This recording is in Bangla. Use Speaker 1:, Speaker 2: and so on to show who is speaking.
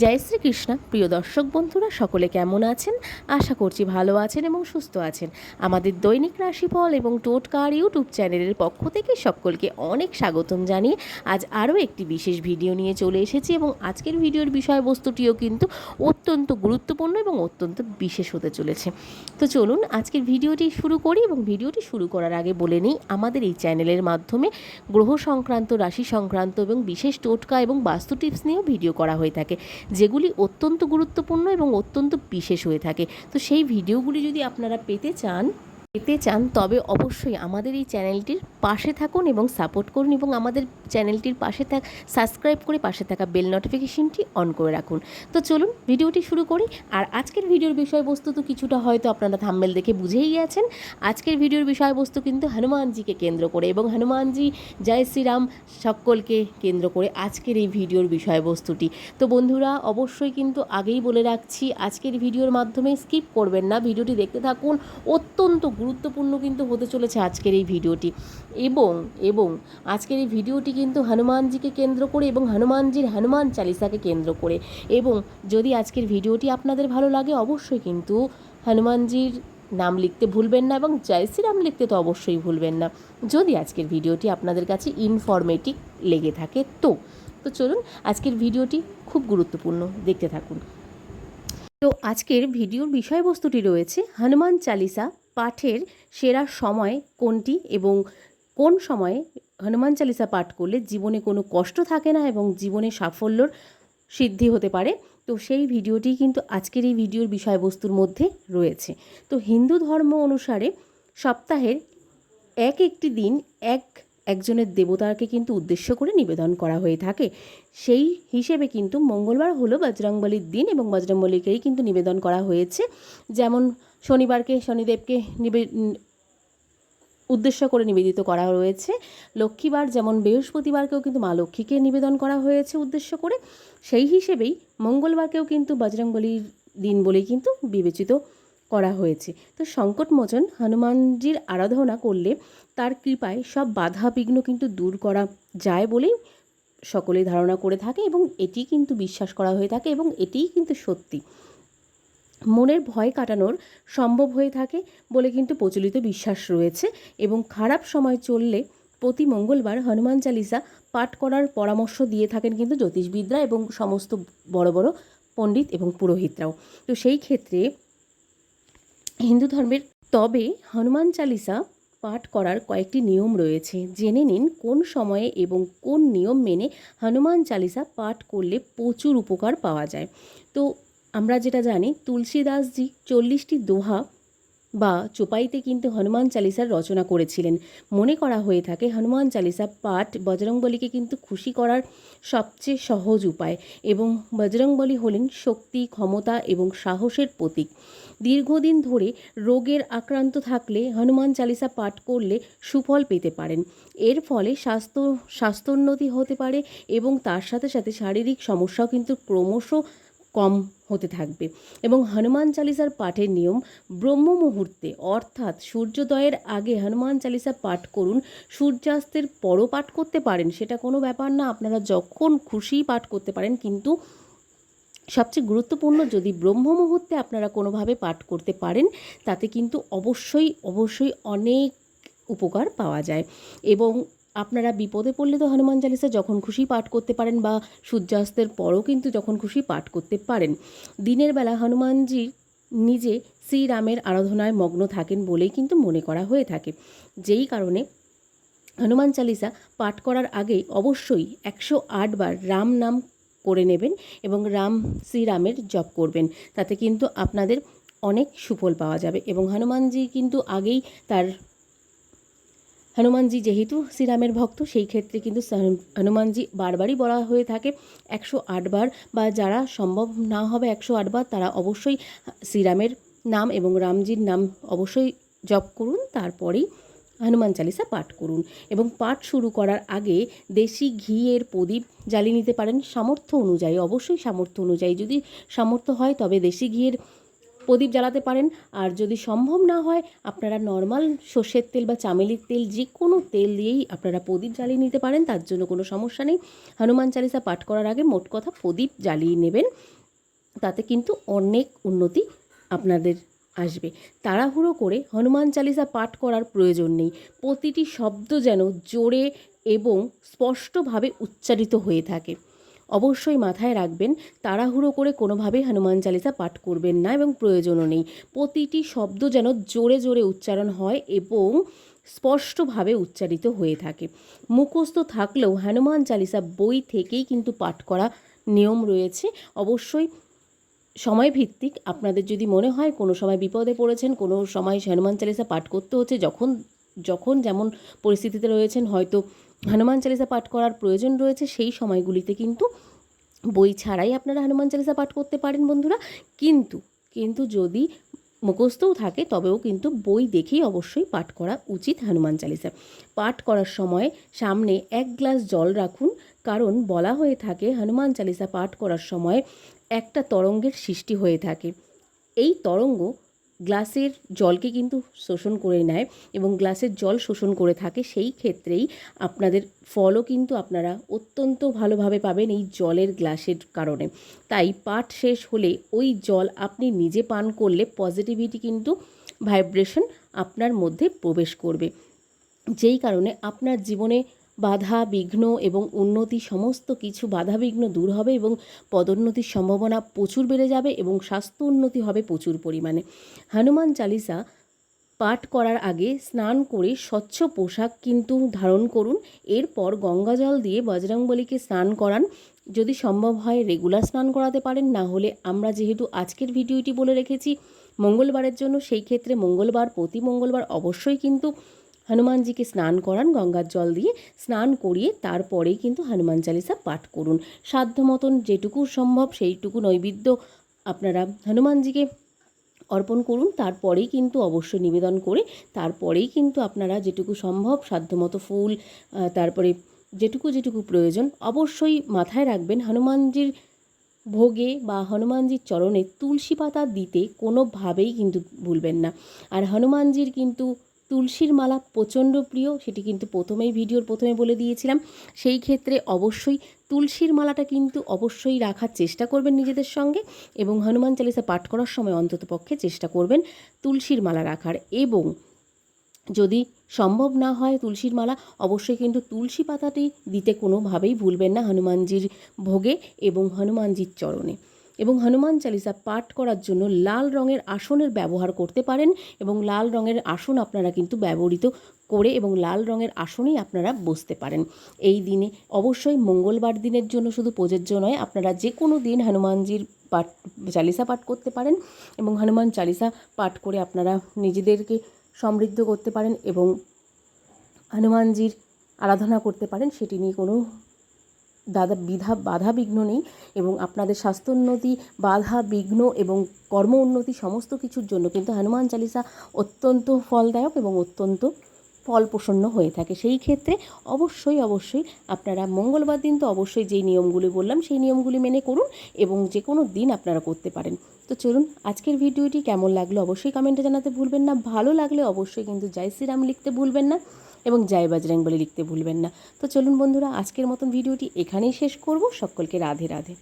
Speaker 1: জয় শ্রীকৃষ্ণ প্রিয় দর্শক বন্ধুরা, সকলে কেমন আছেন? আশা করছি ভালো আছেন এবং সুস্থ আছেন। আমাদের দৈনিক রাশিফল এবং টোটকার ইউটিউব চ্যানেলের পক্ষ থেকে সকলকে অনেক স্বাগতম জানিয়ে আজ আরও একটি বিশেষ ভিডিও নিয়ে চলে এসেছি এবং আজকের ভিডিওর বিষয়বস্তুটিও কিন্তু অত্যন্ত গুরুত্বপূর্ণ এবং অত্যন্ত বিশেষ হতে চলেছে। তো চলুন আজকের ভিডিওটি শুরু করি এবং ভিডিওটি শুরু করার আগে বলে নিই, আমাদের এই চ্যানেলের মাধ্যমে গ্রহ সংক্রান্ত, রাশি সংক্রান্ত এবং বিশেষ টোটকা এবং বাস্তু টিপস নিয়েও ভিডিও করা হয়ে থাকে, যেগুলি অত্যন্ত গুরুত্বপূর্ণ এবং অত্যন্ত বিশেষ হয়ে থাকে। তো সেই ভিডিওগুলি যদি আপনারা পেতে চান পেতে চান, তবে অবশ্যই আমাদের এই চ্যানেলটির পাশে থাকুন এবং সাপোর্ট করুন এবং আমাদের চ্যানেলটির পাশে থাক, সাবস্ক্রাইব করে পাশে থাকা বেল নোটিফিকেশনটি অন করে রাখুন। তো চলুন ভিডিওটি শুরু করি। আর আজকের ভিডিওর বিষয়বস্তু তো কিছুটা হয়তো আপনারা থাম্বেল দেখে বুঝেই গেছেন। আজকের ভিডিওর বিষয়বস্তু কিন্তু হনুমানজিকে কেন্দ্র করে এবং হনুমানজি, জয় শ্রীরাম সকলকে কেন্দ্র করে আজকের এই ভিডিওর বিষয়বস্তুটি। তো বন্ধুরা, অবশ্যই কিন্তু আগেই বলে রাখছি, আজকের ভিডিওর মাধ্যমে স্কিপ করবেন না। ভিডিওটি দেখতে থাকুন অত্যন্ত গুরুত্বপূর্ণ কিন্তু হতে চলেছে আজকের এই ভিডিওটি। এবং এবং আজকের এই ভিডিওটি কিন্তু হনুমানজিকে কেন্দ্র করে এবং হনুমানজির হনুমান চালিসাকে কেন্দ্র করে। এবং যদি আজকের ভিডিওটি আপনাদের ভালো লাগে, অবশ্যই কিন্তু হনুমানজির নাম লিখতে ভুলবেন না এবং জয় শ্রীরাম লিখতে তো অবশ্যই ভুলবেন না। যদি আজকের ভিডিওটি আপনাদের কাছে ইনফরমেটিভ লেগে থাকে তো তো চলুন আজকের ভিডিওটি খুব গুরুত্বপূর্ণ দেখতে থাকুন। তো আজকের ভিডিওর বিষয়বস্তুটি রয়েছে হনুমান চালিসা পাঠের সেরা সময় কোনটি এবং কোন সময়ে হনুমান চালিসা পাঠ করলে জীবনে কোনো কষ্ট থাকে না এবং জীবনে সাফল্যর সিদ্ধি হতে পারে? তো সেই ভিডিওটি কিন্তু আজকের এই ভিডিওর বিষয়বস্তুর মধ্যে রয়েছে। তো হিন্দু ধর্ম অনুসারে সপ্তাহের এক একটি দিন এক একজনের দেবতাকে কিন্তু উদ্দেশ্য করে নিবেদন করা হয়ে থাকে। সেই হিসেবে কিন্তু মঙ্গলবার হলো বজরংবলির দিন এবং বজরংবলীকেই কিন্তু নিবেদন করা হয়েছে। যেমন শনিবারকে, শনিদেবকে নিবে উদ্দেশ্য করে নিবেদিত করা রয়েছে লক্ষ্মীবার যেমন বৃহস্পতিবারকেও কিন্তু মা লক্ষ্মীকে নিবেদন করা হয়েছে উদ্দেশ্য করে, সেই হিসেবেই মঙ্গলবারকেও কিন্তু বজরংবলীর দিন বলেই কিন্তু বিবেচিত করা হয়েছে। তো সংকটমোচন হনুমানজির আরাধনা করলে তার কৃপায় সব বাধা বিঘ্ন কিন্তু দূর করা যায় বলেই সকলে ধারণা করে থাকে এবং এটি কিন্তু বিশ্বাস করা হয়ে থাকে এবং এটিই কিন্তু সত্যি। মনের ভয় কাটানোর সম্ভব হয়ে থাকে বলে কিন্তু প্রচলিত বিশ্বাস রয়েছে এবং খারাপ সময় চললে প্রতি মঙ্গলবার হনুমান চালিসা পাঠ করার পরামর্শ দিয়ে থাকেন কিন্তু জ্যোতিষবিদরা এবং সমস্ত বড় বড় পণ্ডিত এবং পুরোহিতরাও। তো সেই ক্ষেত্রে হিন্দু ধর্মের তবে হনুমান চালিসা পাঠ করার কয়েকটি নিয়ম রয়েছে। জেনে নিন কোন সময়ে এবং কোন নিয়ম মেনে হনুমান চালিসা পাঠ করলে প্রচুর উপকার পাওয়া যায়। তো আমরা যেটা জানি, তুলসীদাসজি চল্লিশটি দোহা বা চোপাইতে কিন্তু হনুমান চালিসার রচনা করেছিলেন। মনে করা হয়ে থাকে, হনুমান চালিসা পাঠ বজরংবলীকে কিন্তু খুশি করার সবচেয়ে সহজ উপায় এবং বজরংবলী হলেন শক্তি, ক্ষমতা এবং সাহসের প্রতীক। দীর্ঘদিন ধরে রোগের আক্রান্ত থাকলে হনুমান চালিসা পাঠ করলে সুফল পেতে পারেন। এর ফলে স্বাস্থ্য, স্বাস্থ্যোন্নতি হতে পারে এবং তার সাথে সাথে শারীরিক সমস্যাও কিন্তু ক্রমশ কম হতে থাকবে। এবং হনুমান চালিসার পাঠের নিয়ম ব্রহ্ম মুহূর্তে অর্থাৎ সূর্যোদয়ের আগে হনুমান চালিসা পাঠ করুন, সূর্যাস্তের পরও পাঠ করতে পারেন, সেটা কোনো ব্যাপার না। আপনারা যখন খুশিই পাঠ করতে পারেন, কিন্তু সবচেয়ে গুরুত্বপূর্ণ যদি ব্রহ্ম মুহূর্তে আপনারা কোনোভাবে পাঠ করতে পারেন, তাতে কিন্তু অবশ্যই অবশ্যই অনেক উপকার পাওয়া যায়। এবং আপনারা বিপদে পড়লে তো হনুমান চালিসা যখন খুশি পাঠ করতে পারেন বা সূর্যাস্তের পরও কিন্তু যখন খুশি পাঠ করতে পারেন। দিনের বেলা হনুমানজি নিজে শ্রীরামের আরাধনায় মগ্ন থাকেন বলেই কিন্তু মনে করা হয়ে থাকে। যেই কারণে হনুমান চালিসা পাঠ করার আগে অবশ্যই একশো আট বার রাম নাম করে নেবেন এবং রাম শ্রীরামের জপ করবেন। তাতে কিন্তু আপনাদের অনেক সুফল পাওয়া যাবে এবং হনুমানজি কিন্তু আগেই তার হনুমানজি যেহেতু শ্রীরামের ভক্ত, সেই ক্ষেত্রে কিন্তু হনুমানজি বারবারই বলা হয়ে থাকে একশো আটবার বা যারা সম্ভব না হবে একশো আটবার তারা অবশ্যই শ্রীরামের নাম এবং রামজির নাম অবশ্যই জপ করুন, তারপরেই হনুমান চালিসা পাঠ করুন এবং পাঠ শুরু করার আগে দেশি ঘিয়ের প্রদীপ জ্বালিয়ে নিতে পারেন। সামর্থ্য অনুযায়ী, অবশ্যই সামর্থ্য অনুযায়ী। যদি সামর্থ্য হয়, তবে দেশি ঘিয়ের প্রদীপ জ্বালাতে পারেন। আর যদি সম্ভব না হয়, আপনারা নর্মাল সর্ষের তেল বা চামেলির তেল যে কোনো তেল দিয়েই আপনারা প্রদীপ জ্বালিয়ে নিতে পারেন, তার জন্য কোনো সমস্যা নেই। হনুমান চালিসা পাঠ করার আগে মোট কথা প্রদীপ জ্বালিয়ে নেবেন। তাতে কিন্তু অনেক উন্নতি আপনাদের আসবে। তাড়াহুড়ো করে হনুমান চালিসা পাঠ করার প্রয়োজন নেই। প্রতিটি শব্দ যেন জোরে এবং স্পষ্টভাবে উচ্চারিত হয়ে থাকে। অবশ্যই মাথায় রাখবেন, তাড়াহুড়ো করে কোনোভাবেই হনুমান চালিসা পাঠ করবেন না এবং প্রয়োজনও নেই। প্রতিটি শব্দ যেন জোরে জোরে উচ্চারণ হয় এবং স্পষ্টভাবে উচ্চারিত হয়ে থাকে। মুখস্থ থাকলেও হনুমান চালিসা বই থেকেই কিন্তু পাঠ করা নিয়ম রয়েছে। অবশ্যই সময় ভিত্তিক আপনাদের যদি মনে হয় কোনো সময় বিপদে পড়েছেন, কোনো সময় হনুমান চালিসা পাঠ করতে হচ্ছে, যখন যখন যেমন পরিস্থিতিতে রয়েছেন, হয়তো হনুমান চালিসা পাঠ করার প্রয়োজন রয়েছে, সেই সময়গুলিতে কিন্তু বই ছাড়াই আপনারা হনুমান চালিসা পাঠ করতে পারেন বন্ধুরা। কিন্তু কিন্তু যদি মুখস্থও থাকে, তবেও কিন্তু বই দেখেই অবশ্যই পাঠ করা উচিত হনুমান চালিসা। পাঠ করার সময় সামনে এক গ্লাস জল রাখুন, কারণ বলা হয়ে থাকে, হনুমান চালিসা পাঠ করার সময় একটা তরঙ্গের সৃষ্টি হয়ে থাকে। এই তরঙ্গ গ্লাসের জলকে কিন্তু শোষণ করে নেয় এবং গ্লাসের জল শোষণ করে থাকে, সেই ক্ষেত্রেই আপনাদের ফলও কিন্তু আপনারা অত্যন্ত ভালোভাবে পাবেন এই জলের গ্লাসের কারণে। তাই পাঠ শেষ হলে ওই জল আপনি নিজে পান করলে পজিটিভিটি কিন্তু ভাইব্রেশন আপনার মধ্যে প্রবেশ করবে। যেই কারণে আপনার জীবনে বাধা, বিঘ্ন এবং উন্নতি সমস্ত কিছু বাধা বিঘ্ন দূর হবে এবং পদোন্নতির সম্ভাবনা প্রচুর বেড়ে যাবে এবং স্বাস্থ্য উন্নতি হবে প্রচুর পরিমাণে। হনুমান চালিসা পাঠ করার আগে স্নান করে স্বচ্ছ পোশাক কিন্তু ধারণ করুন। এরপর গঙ্গা জল দিয়ে বজরংবলীকে স্নান করান। যদি সম্ভব হয় রেগুলার স্নান করাতে পারেন, না হলে আমরা যেহেতু আজকের ভিডিওটি বলে রেখেছি, মঙ্গলবারের জন্য সেই ক্ষেত্রে মঙ্গলবার, প্রতি মঙ্গলবার অবশ্যই কিন্তু হনুমানজিকে স্নান করান, গঙ্গার জল দিয়ে স্নান করিয়ে তারপরেই কিন্তু হনুমান চালিসা পাঠ করুন। সাধ্য মতন যেটুকু সম্ভব সেইটুকু নৈবেদ্য আপনারা হনুমানজিকে অর্পণ করুন। তারপরেই কিন্তু অবশ্যই নিবেদন করে তারপরেই কিন্তু আপনারা যেটুকু সম্ভব সাধ্যমতো ফুল তারপরে যেটুকু যেটুকু প্রয়োজন অবশ্যই মাথায় রাখবেন হনুমানজির ভোগে বা হনুমানজির চরণে তুলসী পাতা দিতে কোনোভাবেই কিন্তু ভুলবেন না। আর হনুমানজির কিন্তু তুলসীর মালা প্রচণ্ড প্রিয়, সেটি কিন্তু প্রথমেই ভিডিওর প্রথমে বলে দিয়েছিলাম। সেই ক্ষেত্রে অবশ্যই তুলসীর মালাটা কিন্তু অবশ্যই রাখার চেষ্টা করবেন নিজেদের সঙ্গে এবং হনুমান চালিসা পাঠ করার সময় অন্তত পক্ষে চেষ্টা করবেন তুলসীর মালা রাখার। এবং যদি সম্ভব না হয় তুলসীর মালা, অবশ্যই কিন্তু তুলসী পাতাটি দিতে কোনোভাবেই ভুলবেন না হনুমানজির ভোগে এবং হনুমানজির চরণে। এবং হনুমান চালিসা পাঠ করার জন্য লাল রঙের আসনের ব্যবহার করতে পারেন এবং লাল রঙের আসন আপনারা কিন্তু ব্যবহৃত করে এবং লাল রঙের আসনেই আপনারা বসতে পারেন। এই দিনে অবশ্যই মঙ্গলবার দিনের জন্য শুধু প্রযোজ্য নয়, আপনারা যে কোনো দিন হনুমানজির পাঠ, চালিসা পাঠ করতে পারেন এবং হনুমান চালিসা পাঠ করে আপনারা নিজেদেরকে সমৃদ্ধ করতে পারেন এবং হনুমানজির আরাধনা করতে পারেন, সেটি নিয়ে কোনো দাদা বিধা, বাধা বিঘ্ন নেই এবং আপনাদের স্বাস্থ্যোন্নতি বাধা বিঘ্ন এবং কর্ম উন্নতি সমস্ত কিছুর জন্য কিন্তু হনুমান চালিসা অত্যন্ত ফলদায়ক এবং অত্যন্ত ফলপ্রসন্ন হয়ে থাকে। সেই ক্ষেত্রে অবশ্যই অবশ্যই আপনারা মঙ্গলবার দিন তো অবশ্যই যেই নিয়মগুলি বললাম, সেই নিয়মগুলি মেনে করুন এবং যে কোনো দিন আপনারা করতে পারেন। তো চলুন, আজকের ভিডিওটি কেমন লাগল অবশ্যই কমেন্টে জানাতে ভুলবেন না। ভালো লাগলে অবশ্যই কিন্তু জয় শ্রীরাম লিখতে ভুলবেন না। এবং জয় বাজরাং বলে লিখতে ভুলবেন না। তো চলুন বন্ধুরা, আজকের মতন ভিডিওটি এখানেই শেষ করব। সকলকে রাধে রাধে।